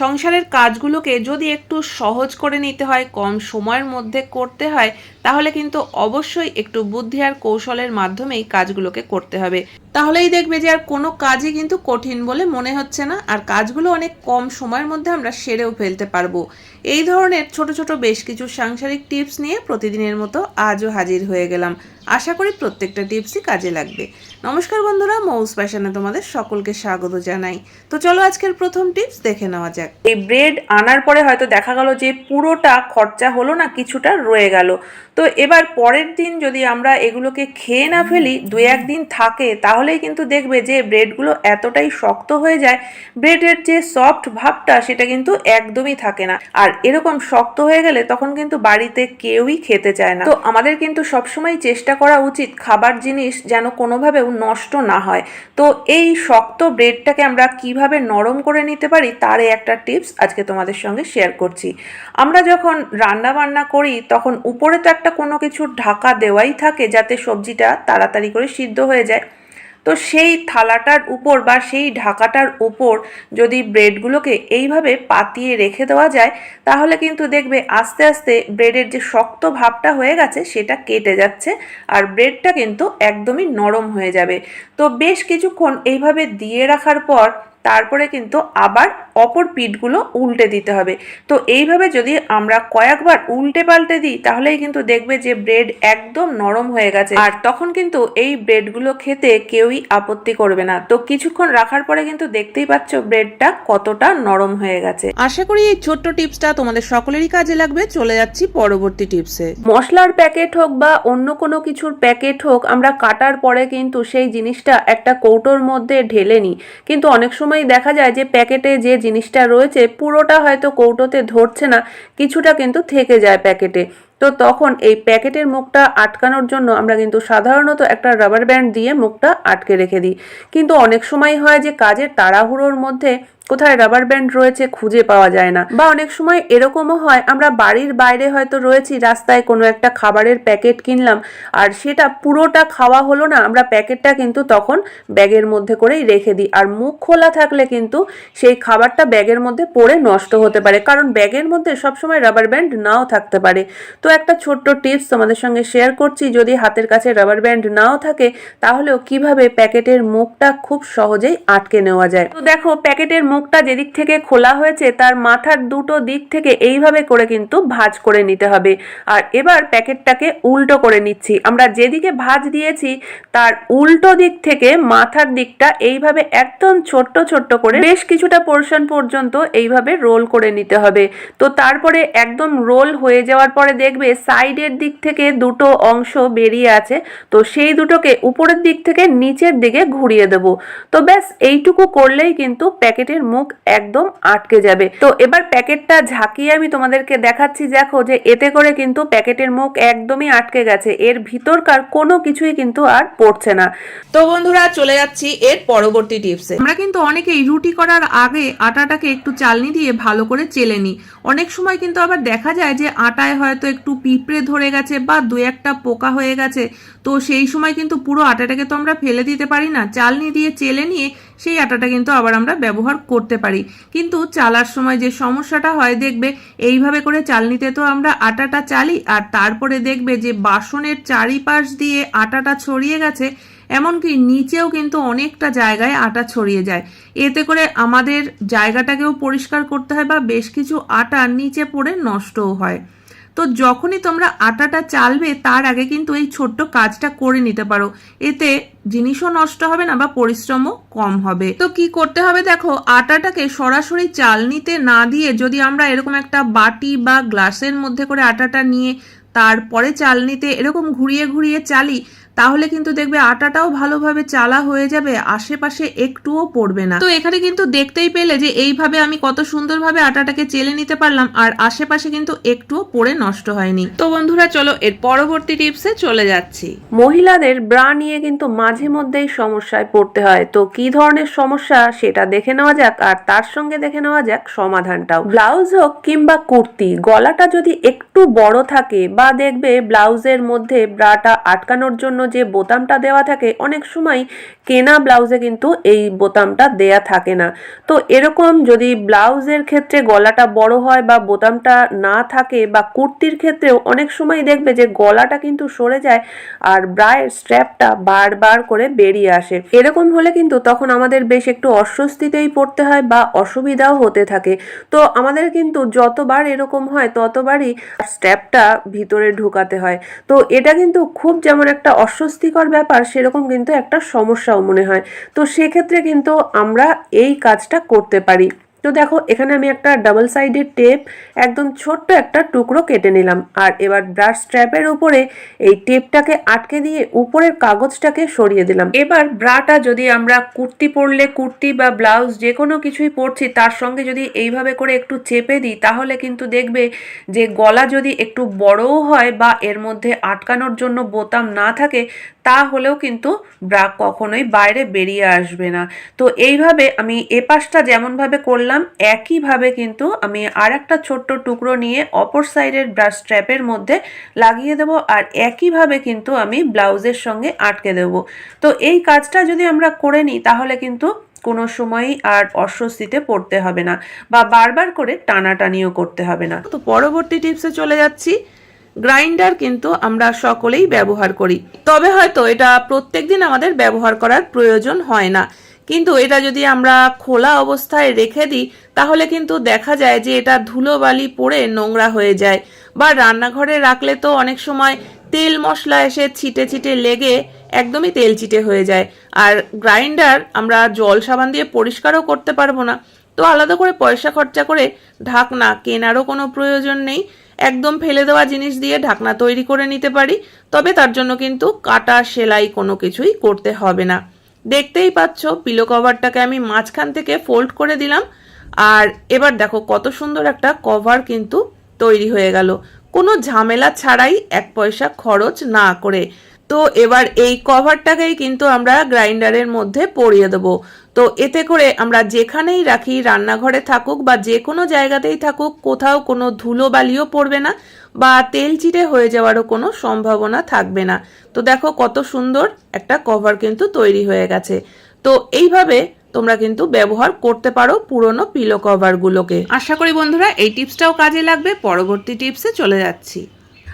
সংসারের কাজগুলোকে যদি একটু সহজ করে নিতে হয়, কম সময়ের মধ্যে করতে হয়, তাহলে কিন্তু অবশ্যই একটু বুদ্ধি আর কৌশলের মাধ্যমেই কাজগুলোকে করতে হবে। তাহলেই দেখবে যে আর কোনো কাজই কিন্তু কঠিন বলে মনে হচ্ছে না, আর কাজগুলো অনেক কম সময়ের মধ্যে আমরা সেরেও ফেলতে পারব। এই ধরনের ছোট ছোট বেশ কিছু সাংসারিক টিপস নিয়ে প্রতিদিনের মতো আজও হাজির হয়ে গেলাম। আশা করি প্রত্যেকটা টিপসই কাজে লাগবে। নমস্কার বন্ধুরা, মৌস প্যাশনে তোমাদের সকলকে স্বাগত জানাই। তো চলো আজকের প্রথম টিপস দেখে নেওয়া যাক। এই ব্রেড আনার পরে হয়তো দেখা গেল যে পুরোটা খরচা হলো না, কিছুটা রয়ে গেল। তো এবার পরের দিন যদি আমরা এগুলোকে খেয়ে না ফেলি দু একদিন থাকে, তাহলেই কিন্তু দেখবে যে ব্রেডগুলো এতটাই শক্ত হয়ে যায় ব্রেডের যে সফট ভাবটা সেটা কিন্তু একদমই থাকে না। আর এরকম শক্ত হয়ে গেলে তখন কিন্তু বাড়িতে কেউই খেতে চায় না। তো আমাদের কিন্তু সবসময় চেষ্টা করা উচিত। খাবার জিনিস যেন কোনোভাবেও নষ্ট না হয়। তো এই শক্ত ব্রেডটাকে আমরা কীভাবে নরম করে নিতে পারি, তারই একটা টিপস আজকে তোমাদের সঙ্গে শেয়ার করছি। আমরা যখন রান্না বান্না করি, তখন উপরে তো একটা কোনো কিছু ঢাকা দেওয়াই থাকে, যাতে সবজিটা তাড়াতাড়ি করে সিদ্ধ হয়ে যায়। তো সেই থালাটার উপর বা সেই ঢাকাটার উপর যদি ব্রেডগুলোকে এইভাবে পাতিয়ে রেখে দেওয়া যায়, তাহলে কিন্তু দেখবে আস্তে আস্তে ব্রেডের যে শক্ত ভাবটা হয়ে গেছে, সেটা কেটে যাচ্ছে আর ব্রেডটা কিন্তু একদমই নরম হয়ে যাবে। তো বেশ কিছুক্ষণ এইভাবে দিয়ে রাখার পর তারপরে কিন্তু আবার অপর পিঠগুলো উল্টে দিতে হবে। তো এইভাবে যদি আমরা কয়েকবার উল্টে পাল্টে দিই তাহলেই কিন্তু দেখবে যে ব্রেড একদম নরম হয়ে গেছে। আর তখন কিন্তু এই ব্রেডগুলো খেতে কেউই আপত্তি করবে না। তো কিছুক্ষণ রাখার পরে কিন্তু দেখতেই পাচ্ছ ব্রেডটা কতটা নরম হয়ে গেছে। আশা করি এই ছোট্ট টিপসটা তোমাদের সকলেরই কাজে লাগবে। চলে যাচ্ছি পরবর্তী টিপসে। মশলার প্যাকেট হোক বা অন্য কোনো কিছুর প্যাকেট হোক আমরা কাটার পরে কিন্তু সেই জিনিসটা একটা কৌটোর মধ্যে ঢেলে নিই। কিন্তু অনেক সময় দেখা যায় যে প্যাকেটে যে জিনিসটা রয়েছে, পুরোটা হয়তো কৌটোতে ধরছে না, কিছুটা কিন্তু থেকে যায় প্যাকেটে। তো তখন এই প্যাকেটের মুখটা আটকানোর জন্য আমরা কিন্তু সাধারণত একটা রাবার ব্যান্ড দিয়ে মুখটা আটকে রেখে দিই। কিন্তু অনেক সময় হয় যে কাজের তাড়াহুড়োর মধ্যে কোথায় রাবার ব্যান্ড রয়েছে খুঁজে পাওয়া যায় না। বা অনেক সময় এরকমও হয়, আমরা বাড়ির বাইরে হয়তো রয়েছি, রাস্তায় কোনো একটা খাবারের প্যাকেট কিনলাম, আর সেটা পুরোটা খাওয়া হলো না, আমরা প্যাকেটটা কিন্তু তখন ব্যাগের মধ্যে করেই রেখে দিই। আর মুখ খোলা থাকলে কিন্তু সেই খাবারটা ব্যাগের মধ্যে পড়ে নষ্ট হতে পারে, কারণ ব্যাগের মধ্যে সবসময় রাবার ব্যান্ড নাও থাকতে পারে। তো একটা ছোট্ট টিপস তোমাদের সঙ্গে শেয়ার করছি, যদি হাতের কাছে রাবার ব্যান্ড নাও থাকে, তাহলেও কীভাবে প্যাকেটের মুখটা খুব সহজেই আটকে নেওয়া যায়। তো দেখো প্যাকেটের মুখটা যেদিক থেকে খোলা হয়েছে, তার মাথার দুটো দিক থেকে এইভাবে করে কিন্তু ভাজ করে নিতে হবে। আর এবার প্যাকেটটাকে উল্টো করে নিচ্ছি। আমরা যেদিকে ভাজ দিয়েছি, তার উল্টো দিক থেকে মাথার দিকটা এইভাবে একদম ছোট্ট ছোট্ট করে বেশ কিছুটা পোর্শন পর্যন্ত এইভাবে রোল করে নিতে হবে। তো তারপরে একদম রোল হয়ে যাওয়ার পরে দেখবে সাইডের দিক থেকে দুটো অংশ বেরিয়ে আছে। তো সেই দুটোকে উপরের দিক থেকে নিচের দিকে ঘুরিয়ে দেব। তো ব্যাস, এইটুকু করলেই কিন্তু প্যাকেটের মুখ একদম আটকে যাবে। তো এবার প্যাকেটটা ঝাঁকিয়ে আমি তোমাদেরকে দেখাচ্ছি দেখো যে এতে করে কিন্তু প্যাকেটের মুখ একদমই আটকে গেছে। এর ভিতরকার কোনো কিছুই কিন্তু আর পড়ছে না। তো বন্ধুরা চলে যাচ্ছি এর পরবর্তী টিপসে আমরা কিন্তু অনেকেই রুটি করার আগে আটাটাকে একটু চালনি দিয়ে ভালো করে চেলে নিই। অনেক সময় কিন্তু আবার দেখা যায় যে আটায় হয়তো একটু পিঁপড়ে ধরে গেছে বা দু একটা পোকা হয়ে গেছে। তো সেই সময় কিন্তু পুরো আটাটাকে তো আমরা ফেলে দিতে পারি না। চালনি দিয়ে চেলে নিয়ে সেই আটাটা কিন্তু আবার আমরা ব্যবহার করতে পারি। কিন্তু চালার সময় যে সমস্যাটা হয়, দেখবে এইভাবে করে চালনিতে তো আমরা আটাটা চালি, আর তারপরে দেখবে যে বাসনের চারিপাশ দিয়ে আটাটা ছড়িয়ে গেছে, এমনকি নিচেও কিন্তু অনেকটা জায়গায় আটা ছড়িয়ে যায়। এতে করে আমাদের জায়গাটাকেও পরিষ্কার করতে হয় বা বেশ কিছু আটা নিচে পড়ে নষ্টও হয়। তো যখনই তোমরা আটাটা চালবে, তার আগে কিন্তু এই ছোট্ট কাজটা করে নিতে পারো। এতে জিনিসও নষ্ট হবে না বা পরিশ্রমও কম হবে। তো কি করতে হবে দেখো, আটাটাকে সরাসরি চালনিতে না দিয়ে যদি আমরা এরকম একটা বাটি বা গ্লাসের মধ্যে করে আটাটা নিয়ে তারপরে চালনিতে এরকম ঘুরিয়ে ঘুরিয়ে চালি তাহলে কিন্তু দেখবে আটাটাও ভালোভাবে চালা হয়ে যাবে, আশেপাশে একটুও পড়বে না। তো এখানে কিন্তু দেখতেই পেলে যে এইভাবে আমি কত সুন্দরভাবে আটাটাকে চেলে নিতে পারলাম আর আশেপাশে কিন্তু একটুও পড়ে নষ্ট হয়নি। তো বন্ধুরা, চলো এর পরবর্তী টিপসে চলে যাচ্ছি। মহিলাদের ব্রা নিয়ে কিন্তু মাঝে মধ্যেই সমস্যায় পড়তে হয়। তো কি ধরনের সমস্যা সেটা দেখে নেওয়া যাক আর তার সঙ্গে দেখে নেওয়া যাক সমাধানটাও। ব্লাউজ হোক কিংবা কুর্তি, গলাটা যদি একটু বড় থাকে বা দেখবে ব্লাউজের মধ্যে ব্রাটা আটকানোর জন্য যে বোতামটা দেওয়া থাকে, অনেক সময় কেনা ব্লাউজে কিন্তু এই বোতামটা দেয়া থাকে না। তো এরকম যদি ব্লাউজের ক্ষেত্রে গলাটা বড় হয় বা বোতামটা না থাকে বা কুর্তির ক্ষেত্রেও অনেক সময় দেখবে যে গলাটা কিন্তু সরে যায় আর ব্রায়ের স্ট্র্যাপটা বারবার করে বেরিয়ে আসে। এরকম হলে কিন্তু তখন আমাদের বেশ একটু অস্বস্তিতেই পড়তে হয় বা অসুবিধাও হতে থাকে। তো আমাদের কিন্তু যতবার এরকম হয়, ততবারই স্ট্র্যাপটা ভিতরে ঢুকাতে হয়। তো এটা কিন্তু খুব যেমন একটা অস্বস্তিকর ব্যাপার, সেরকম কিন্তু একটা সমস্যাও মনে হয়। তো সেক্ষেত্রে কিন্তু আমরা এই কাজটা করতে পারি। তো দেখো, এখানে আমি একটা ডাবল সাইডের টেপ একদম ছোট্ট একটা টুকরো কেটে নিলাম। আর এবার ব্রাশ স্ট্র্যাপের উপরে এই টেপটাকে আটকে দিয়ে উপরের কাগজটাকে সরিয়ে দিলাম। এবার ব্রাটা যদি আমরা কুর্তি পরলে কুর্তি বা ব্লাউজ যে কোনো কিছুই পরছি, তার সঙ্গে যদি এইভাবে করে একটু চেপে দিই, তাহলে কিন্তু দেখবে যে গলা যদি একটু বড়ও হয় বা এর মধ্যে আটকানোর জন্য বোতাম না থাকে তাহলেও কিন্তু ব্রা কখনোই বাইরে বেরিয়ে আসবে না। তো এইভাবে আমি এ পাশটা যেমনভাবে করলাম, একইভাবে কিন্তু আমি আর একটা ছোট্ট টুকরো নিয়ে অপর সাইডের ব্রাশ স্ট্র্যাপের মধ্যে লাগিয়ে দেবো আর একইভাবে কিন্তু আমি ব্লাউজের সঙ্গে আটকে দেবো। তো এই কাজটা যদি আমরা করে নিই, তাহলে কিন্তু কোনো সময়ই আর অস্বস্তিতে পড়তে হবে না বা বারবার করে টানাটানিও করতে হবে না। তো পরবর্তী টিপসে চলে যাচ্ছি। গ্রাইন্ডার কিন্তু আমরা সকলেই ব্যবহার করি। তবে হয়তো এটা প্রত্যেকদিন আমাদের ব্যবহার করার প্রয়োজন হয় না। কিন্তু এটা যদি আমরা খোলা অবস্থায় রেখে দিই, তাহলে কিন্তু দেখা যায় যে এটা ধুলোবালি পড়ে নোংরা হয়ে যায়। বা রান্নাঘরে রাখলে তো অনেক সময় তেল মশলা এসে ছিটে ছিটে লেগে একদমই তেল চিটে হয়ে যায়। আর গ্রাইন্ডার আমরা জল সাবান দিয়ে পরিষ্কারও করতে পারব না। তো আলাদা করে পয়সা খরচা করে ঢাকনা কেনারও কোনো প্রয়োজন নেই। একদম ফেলে দেওয়া জিনিস দিয়ে ঢাকনা তৈরি করে নিতে পারি, তবে তার জন্য কিন্তু কাটা, সেলাই কোনো কিছুই করতে হবে না। দেখতেই পাচ্ছ পিলো কভারটাকে আমি মাঝখান থেকে ফোল্ড করে দিলাম। আর এবার দেখো কত সুন্দর একটা কভার কিন্তু তৈরি হয়ে গেল। কোনো ঝামেলা ছাড়াই এক পয়সা খরচ না করে। তো এবার এই কভারটাকেই কিন্তু আমরা গ্রাইন্ডারের মধ্যে পরিয়ে দেবো। তো এতে করে আমরা যেখানেই রাখি, রান্নাঘরে থাকুক বা যে কোনো জায়গাতেই থাকুক, কোথাও কোনো ধুলো বালিও পড়বে না বা তেল চিটে হয়ে যাওয়ারও কোনো সম্ভাবনা থাকবে না। তো দেখো কত সুন্দর একটা কভার কিন্তু তৈরি হয়ে গেছে। তো এইভাবে তোমরা কিন্তু ব্যবহার করতে পারো পুরনো পিলো কভারগুলোকে আশা করি বন্ধুরা এই টিপসটাও কাজে লাগবে, পরবর্তী টিপসে চলে যাচ্ছি।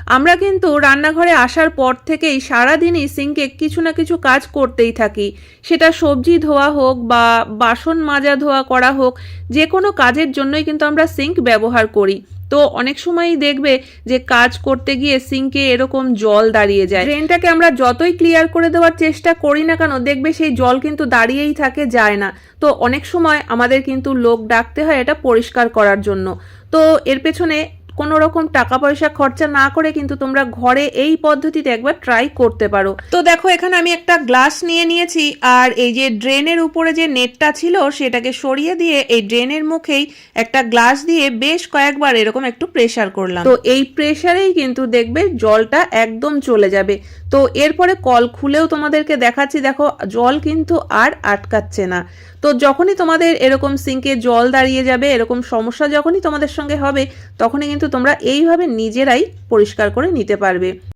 আমরা কিন্তু রান্নাঘরে আসার পর থেকেই সারাদিনই সিঙ্কে কিছু না কিছু কাজ করতেই থাকি। সেটা সবজি ধোয়া হোক বা বাসন মাজা ধোয়া করা হোক যে কোনো কাজের জন্যই কিন্তু আমরা সিঙ্ক ব্যবহার করি। তো অনেক সময়ই দেখবে যে কাজ করতে গিয়ে সিঙ্কে এরকম জল দাঁড়িয়ে যায়। ড্রেনটাকে আমরা যতই ক্লিয়ার করে দেওয়ার চেষ্টা করি না কেন, দেখবে সেই জল কিন্তু দাঁড়িয়েই থাকে, যায় না। তো অনেক সময় আমাদের কিন্তু লোক ডাকতে হয় এটা পরিষ্কার করার জন্য। তো এর পেছনে কোনো রকম টাকা পয়সা খরচা না করে কিন্তু তোমরা ঘরে এই পদ্ধতিতে একবার ট্রাই করতে পারো। তো দেখো, এখানে আমি একটা গ্লাস নিয়ে নিয়েছি, আর এই যে ড্রেনের উপরে যে নেটটা ছিল, সেটাকে সরিয়ে দিয়ে এই ড্রেনের মুখেই একটা গ্লাস দিয়ে বেশ কয়েকবার এরকম একটু প্রেশার করলাম। তো এই প্রেসারেই কিন্তু দেখবে জলটা একদম চলে যাবে। তো এরপরে কল খুলেও তোমাদেরকে দেখাচ্ছি, দেখো, জল কিন্তু আর আটকাচ্ছে না। তো যখনই তোমাদের এরকম সিঙ্কে জল দাঁড়িয়ে যাবে, এরকম সমস্যা যখনই তোমাদের সঙ্গে হবে, তখনই কিন্তু তোমরা এইভাবে নিজেরাই পরিষ্কার করে নিতে পারবে।